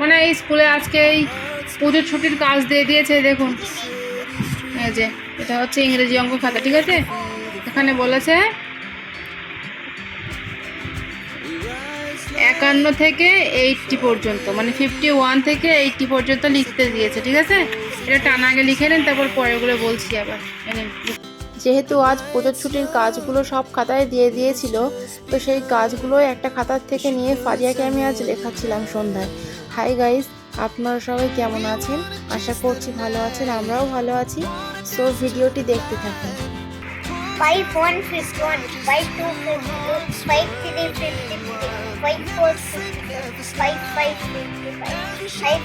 মানে এই স্কুলে আজকে এই পুজোর ছুটির কাজ দিয়ে দিয়েছে, দেখুন। এই যে, এটা হচ্ছে ইংরেজি অঙ্ক খাতা, ঠিক আছে? এখানে বলেছে, একান্ন থেকে এইটটি পর্যন্ত মানে ফিফটি ওয়ান থেকে এইটটি পর্যন্ত লিখতে দিয়েছে, ঠিক আছে? এটা টানা আগে লিখে নেন, তারপর পরেগুলো বলছি আবার। যেহেতু আজ পুজোর ছুটির কাজগুলো সব খাতায় দিয়ে দিয়েছিল তো সেই কাজগুলো একটা খাতার থেকে নিয়ে ফারিয়াকে আমি আজ লেখাচ্ছিলাম সন্ধ্যায় হাই গাইস আপনারা সবাই কেমন আছেন আশা করছি ভালো আছেন আমরাও ভালো আছি সো ভিডিওটি দেখতে থাকুন fifty five, five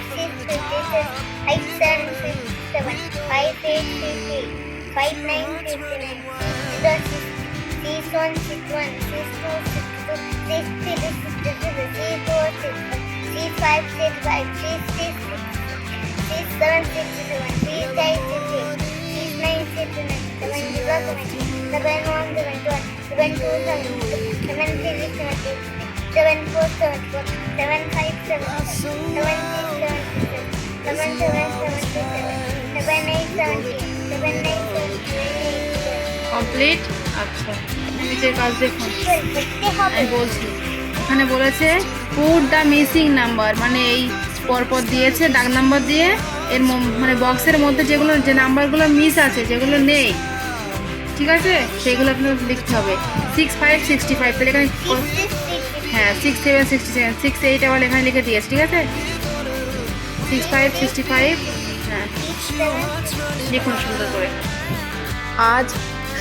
six fifty six, five seven fifty seven, five five nine six nine six one six one six two six two six three six three six four six six five six five six six six six seven six seven six eight six eight six nine six nine seven zero seven seven one seven two seven two seven two seven three seven three seven four seven four seven five seven seven six seven six seven seven seven seven seven complete আচ্ছা নিচের কাজ দেখুন। আমি বলছি এখানে বলেছে put the missing number মানে এই পরপর দিয়েছে, ডাক নাম্বার দিয়ে, এর মানে বক্সের মধ্যে যেগুলো, যে নাম্বারগুলো মিস আছে, যেগুলো নেই, ঠিক আছে? সেগুলো আপনার লিখতে হবে। সিক্স ফাইভ সিক্সটি ফাইভ তাহলে এখানে হ্যাঁ six seven sixty seven six eight আবার এখানে লিখে দিয়েছে, ঠিক আছে? সিক্স ফাইভ সিক্সটি ফাইভ হ্যাঁ। লিখুন সুন্দর করে। আজ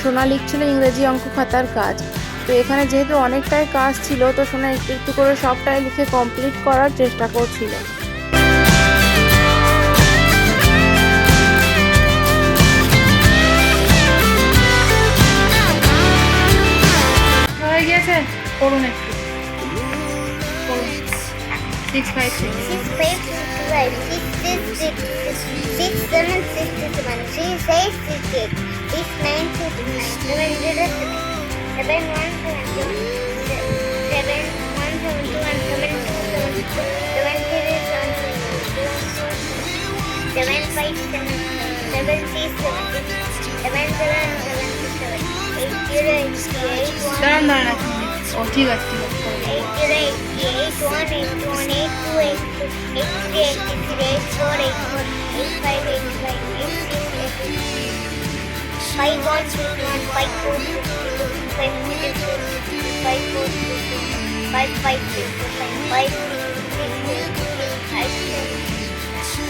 সোনা লিখছিল ইংরেজি অঙ্ক খাতার কাজ। তো এখানে যেহেতু অনেকটাই কাজ ছিল তো সোনা একটু একটু করে সবটাই লিখে কমপ্লিট করার চেষ্টা করছিল। হয়ে গিয়েছে করুন একটু। Six five six six five six five six six six six seven six seven six eight six eight six nine six nine seven zero seven seven one seven two seven one seven two one seven two seven two seven three seven seven seven five seven seven six seven six seven seven seven six seven eight zero eight eight one দাঁড়ান দাঁড়ান এক minute. ও ঠিক আছে ঠিক আছে করে five eight six five four five six five four five five six five five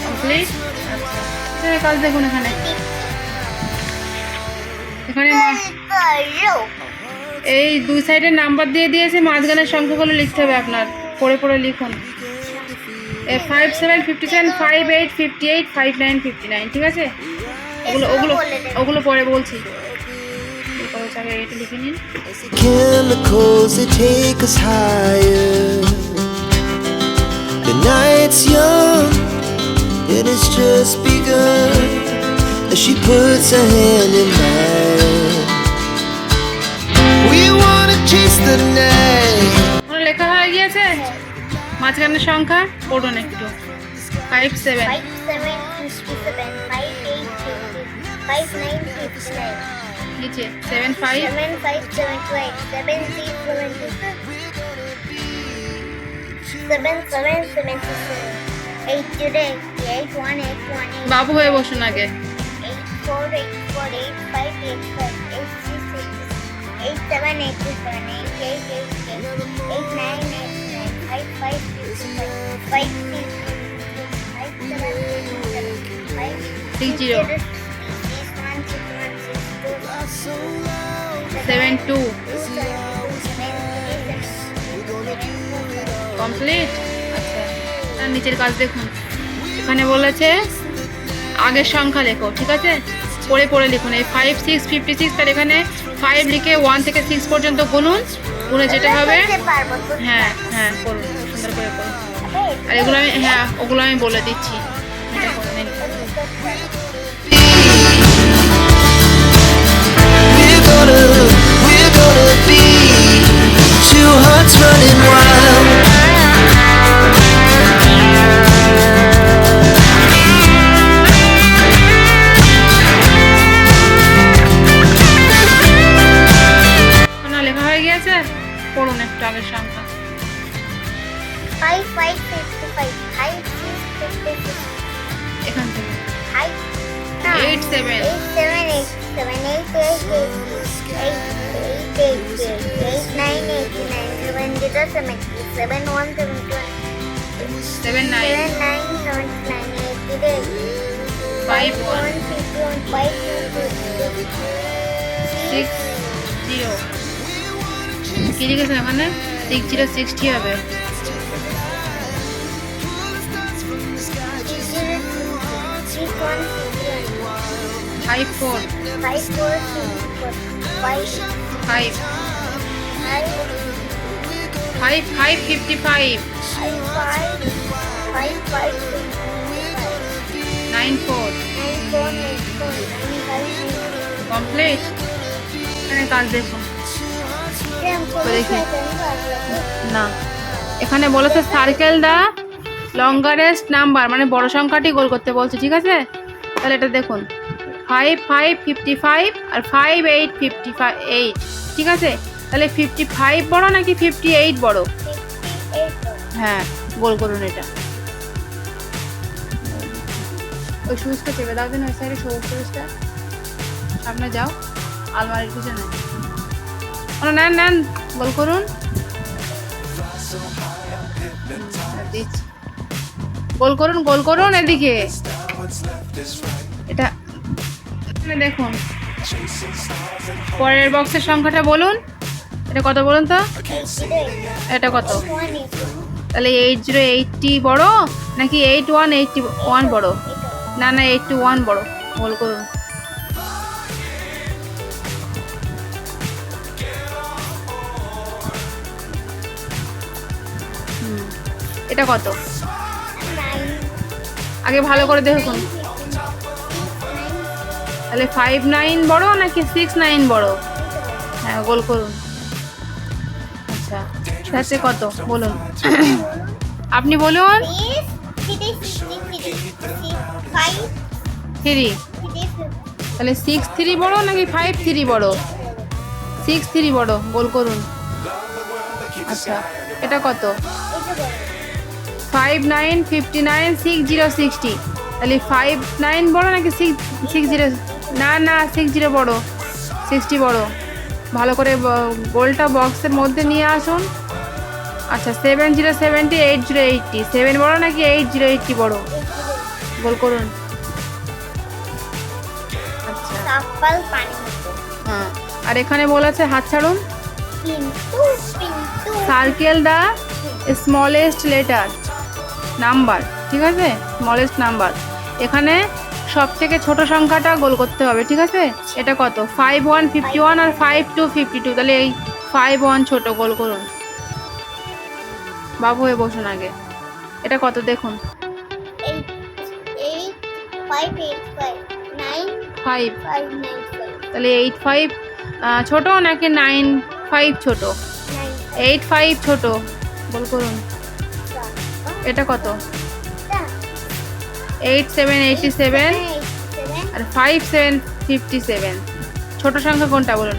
complete আচ্ছা কাজ দেখুন এখানে এখানে এই দুই সাইডে নাম্বার দিয়ে দিয়েছে মাঝখানের সংখ্যাগুলো লিখতে হবে আপনার পড়ে পড়ে লিখুন five seven fifty seven five eight fifty eight five nine fifty nine ঠিক আছে ওগুলো ওগুলো ওগুলো পরে বলছি chemicals that take us higher. The night's young, and it's just begun. As she puts her hand in mine, we wanna chase the night. লেখা হয়ে গিয়েছে মাঝখানের সংখ্যা পড়ুন একটু five seven five nine fifty nine নিচে seven five seven five seven two eight seven six seven two seven seven seven two seven eight zero eight eight one eight one eight বাবু হয়ে বসুন আগে seven eight two seven eight eight eight eight eight nine eight nine five five six five five six six five seven six seven five four seven complete তার নিচের কাজ দেখুন। এখানে বলেছে, আগের সংখ্যা লেখো, ঠিক আছে? পড়ে পড়ে লিখুন। এই ফাইভ সিক্স ফিফটি সিক্স তার এখানে ফাইভ লিখে ওয়ান থেকে সিক্স পর্যন্ত গুনুন। গুনে যেটা হবে হ্যাঁ হ্যাঁ করুন। সুন্দর করে করুন। আর এগুলো আমি হ্যাঁ ওগুলো আমি বলে দিচ্ছি। Fifty five five six fifty six এখান থেকে five eight seven eight seven eight seven eight eight eight eight eight eight eight nine eight nine seven zero seven seven one seven one seven nine seven nine seven nine eight zero eight five one one fifty one five two six zero কি লিখেছে এখানে six zero sixty হবে five four five four five five five five five fifty nine four complete এখানে কাজ দেখুন দেখি। না। এখানে বলেছে সার্কেল দা লঙ্গারেস্ট নাম্বার মানে বড় সংখ্যাটি গোল করতে বলছে, ঠিক আছে? তাহলে এটা দেখুন। ফাইভ ফাইভ ফিফটি ফাইভ আর five eight fifty five eight ঠিক আছে? তাহলে ফিফটি ফাইভ বড় নাকি ফিফটি এইট বড়? হ্যাঁ গোল করুন এটা। ওই সুইচটা চেপে দাও দিন ওই সাইডে সবুজ সুইচটা। সামনে যাও, আলমারির পিছনে। ওরা নেন নেন, গোল করুন। দিচ্ছি। গোল করুন গোল করুন এদিকে। এটা দেখুন। পরের বক্সের সংখ্যাটা বলুন। এটা কত বলুন তো? এটা কত? তাহলে এইট জিরো এইটটি বড় নাকি এইট ওয়ান এইটটি ওয়ান বড়? না না এইট টু ওয়ান বড়। গোল করুন। এটা কত? আগে ভালো করে দেখুন। তাহলে ফাইভ নাইন বড় নাকি সিক্স নাইন বড়? হ্যাঁ গোল করুন। আচ্ছা সাথে কত? বলুন। আপনি বলুন। থ্রি তাহলে সিক্স থ্রি বড় নাকি ফাইভ থ্রি বড়? সিক্স থ্রি বড়, গোল করুন। আচ্ছা এটা কত? Five nine fifty nine six zero sixty তাহলে ফাইভ নাইন বড় নাকি সিক্স সিক্স জিরো না না সিক্স জিরো বড়ো। সিক্সটি বড়ো। ভালো করে গোলটা বক্সের মধ্যে নিয়ে আসুন। আচ্ছা seven zero seventy eight zero eighty seven বড়ো নাকি এইট জিরো এইটটি বড়ো? গোল করুন। আচ্ছা। হ্যাঁ। আর এখানে বলেছে হাত ছাড়ুন। Circle the smallest letter. Number ঠিক আছে? Smallest number. এখানে সব থেকে ছোট সংখ্যাটা গোল করতে হবে ঠিক আছে? এটা কত? ফাইভ ওয়ান ফিফটি ওয়ান আর ফাইভ টু ফিফটি টু তাহলে এই ফাইভ ওয়ান ছোট গোল করুন। বাবু হয়ে বসুন আগে। এটা কত দেখুন? ফাইভ তাহলে এইট ফাইভ ছোট নাকি নাইন ফাইভ ছোট? এইট ফাইভ ছোট। গোল করুন। এটা কত? এইট সেভেন এইটি সেভেন আর ফাইভ সেভেন ফিফটি সেভেন ছোট সংখ্যা কোনটা বলুন?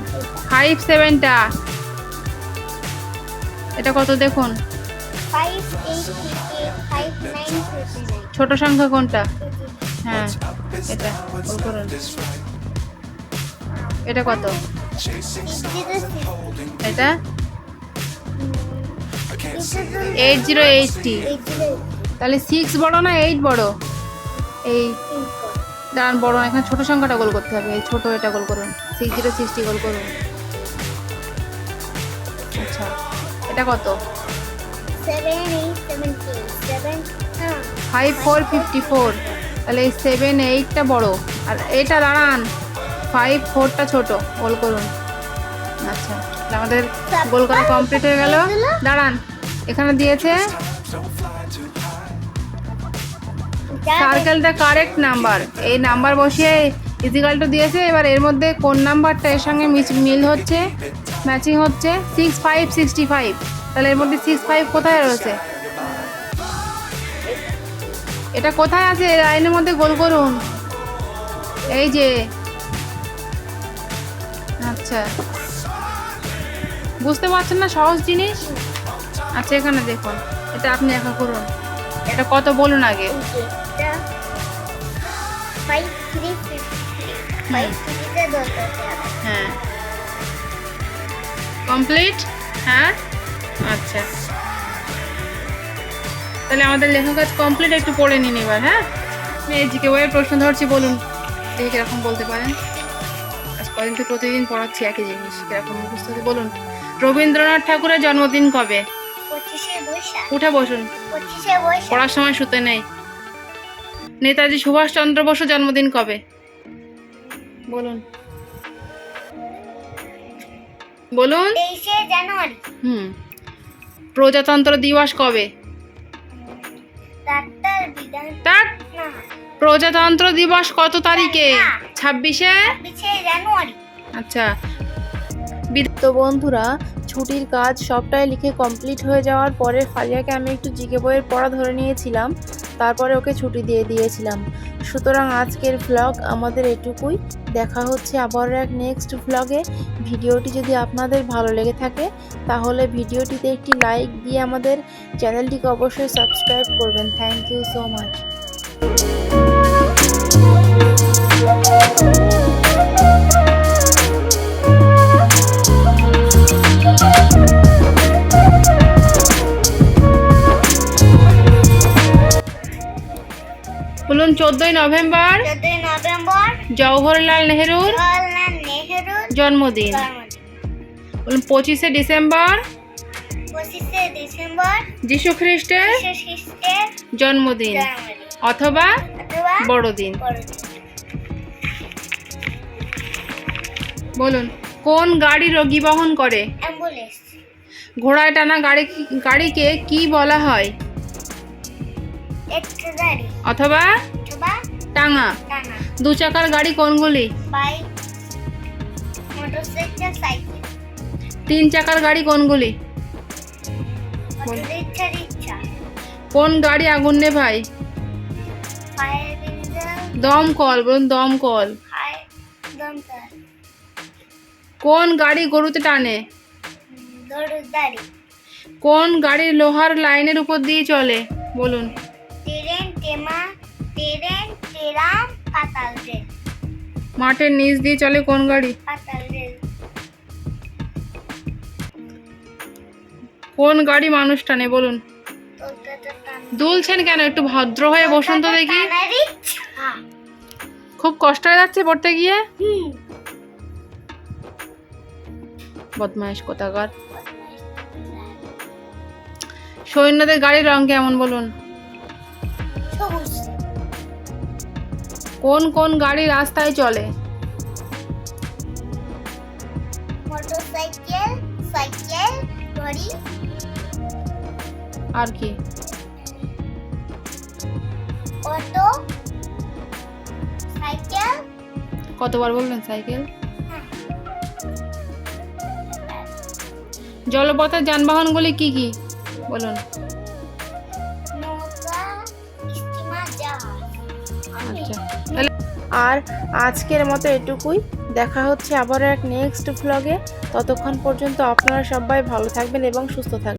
ফাইভ সেভেনটা এটা কত দেখুন? ছোট সংখ্যা কোনটা? হ্যাঁ এটা। করুন। এটা কত? এটা? এইট জিরো এইটটি তাহলে সিক্স বড় না এইট বড়? এই দাঁড়ান বড় এখানে ছোট সংখ্যাটা গোল করতে হবে। এই ছোট এটা গোল করুন। সিক্স জিরো সিক্সটি গোল করুন। আচ্ছা এটা কত? ফাইভ ফোর ফিফটি ফোর তাহলে এই সেভেন এইটটা বড়। আর এটা দাঁড়ান ফাইভ ফোরটা ছোট গোল করুন। আচ্ছা আমাদের গোল করা কমপ্লিট হয়ে গেল। দাঁড়ান এখানে দিয়েছে? সার্কেল দ্য কারেক্ট নাম্বার এই নাম্বার বসিয়ে ইজিকালটা দিয়েছে। এবার এর মধ্যে কোন নাম্বারটা এর সঙ্গে মিল হচ্ছে? ম্যাচিং হচ্ছে? সিক্স ফাইভ সিক্সটি ফাইভ তাহলে এর মধ্যে সিক্স ফাইভ কোথায় রয়েছে? এটা কোথায় আছে? এই লাইনের মধ্যে গোল করুন। এই যে। আচ্ছা। বুঝতে পারছেন না সহজ জিনিস? আচ্ছা এখানে দেখুন। এটা আপনি একা করুন। এটা কত বলুন আগে? হ্যাঁ। কমপ্লিট? হ্যাঁ? আচ্ছা। তাহলে আমাদের লেখা কাজ কমপ্লিট একটু পড়ে নিন এবার হ্যাঁ? এই জিকে বইয়ের প্রশ্ন ধরছি বলুন। দেখি কীরকম বলতে পারেন। আজ কদিন তো প্রতিদিন পড়াচ্ছি একই জিনিস কীরকম হচ্ছে বলুন। রবীন্দ্রনাথ ঠাকুরের জন্মদিন কবে? উঠে বসুন। পড়ার সময় শুতে নেই। নেতাজি সুভাষচন্দ্র বসুর জন্মদিন কবে? বলুন। বলুন। জানুয়ারি। হুম। প্রজাতন্ত্র দিবস কবে? তার প্রজাতন্ত্র দিবস কত তারিখে? ছাব্বিশে? আচ্ছা। তো বন্ধুরা, ছুটির কাজ সবটাই লিখে কমপ্লিট হয়ে যাওয়ার পরে ফালিয়াকে আমি একটু জিকে বইয়ের পড়া ধরে নিয়েছিলাম। তারপরে ওকে ছুটি দিয়ে দিয়েছিলাম। সুতরাং আজকের ভ্লগ আমাদের এটুকুই। দেখা হচ্ছে আবার এক নেক্সট ভ্লগে ভিডিওটি যদি আপনাদের ভালো লেগে থাকে, তাহলে ভিডিওটিতে একটি লাইক দিয়ে আমাদের চ্যানেলটিকে অবশ্যই সাবস্ক্রাইব করবেন। থ্যাংক ইউ সো মাচ বলুন চোদ্দই নভেম্বর নভেম্বর জওহরলাল নেহেরুর জন্মদিন। বলুন পঁচিশে ডিসেম্বর পঁচিশে ডিসেম্বর যীশু খ্রিস্টের জন্মদিন অথবা বড়দিন। বলুন কোন গাড়ি রোগী বহন করে? ঘোড়ায় টানা গাড়ি গাড়িকে কি বলা হয়? একটা গাড়ি। অথবা অথবা টাঙা। টানা দু চাকার গাড়ি কোনগুলি? Bike motorcycle cycle. তিন চাকার গাড়ি কোনগুলি? রিক্সা রিক্সা কোন গাড়ি আগুন ফায়ার ইঞ্জিন। দমকল বলুন দমকল কোন গাড়ি গরুতে টানে? কোন গাড়ি লোহার লাইনের উপর দিয়ে চলে? বলুন। ট্রেন পাতাল রেল। মাঠের নিচ দিয়ে চলে কোন গাড়ি? পাতাল রেল। কোন গাড়ি মানুষ টানে বলুন? দুলছেন কেন? একটু ভদ্র হয়ে বসুন তো দেখি। খুব কষ্ট হয়ে যাচ্ছে পড়তে গিয়ে? বদমাইশ কোথাকার। সৈন্যদের গাড়ির রং কেমন বলুন? কোন কোন গাড়ি রাস্তায় চলে? মোটরসাইকেল সাইকেল গাড়ি আর কি? Auto cycle. কতবার বললেন সাইকেল? হ্যাঁ, জলপথের যানবাহনগুলি কি কি? বলুন। আর আজকের মতো এটুকুই। দেখা হচ্ছে আবার এক নেক্সট ভ্লগে ততক্ষণ পর্যন্ত আপনারা সবাই ভালো থাকবেন এবং সুস্থ থাকবেন।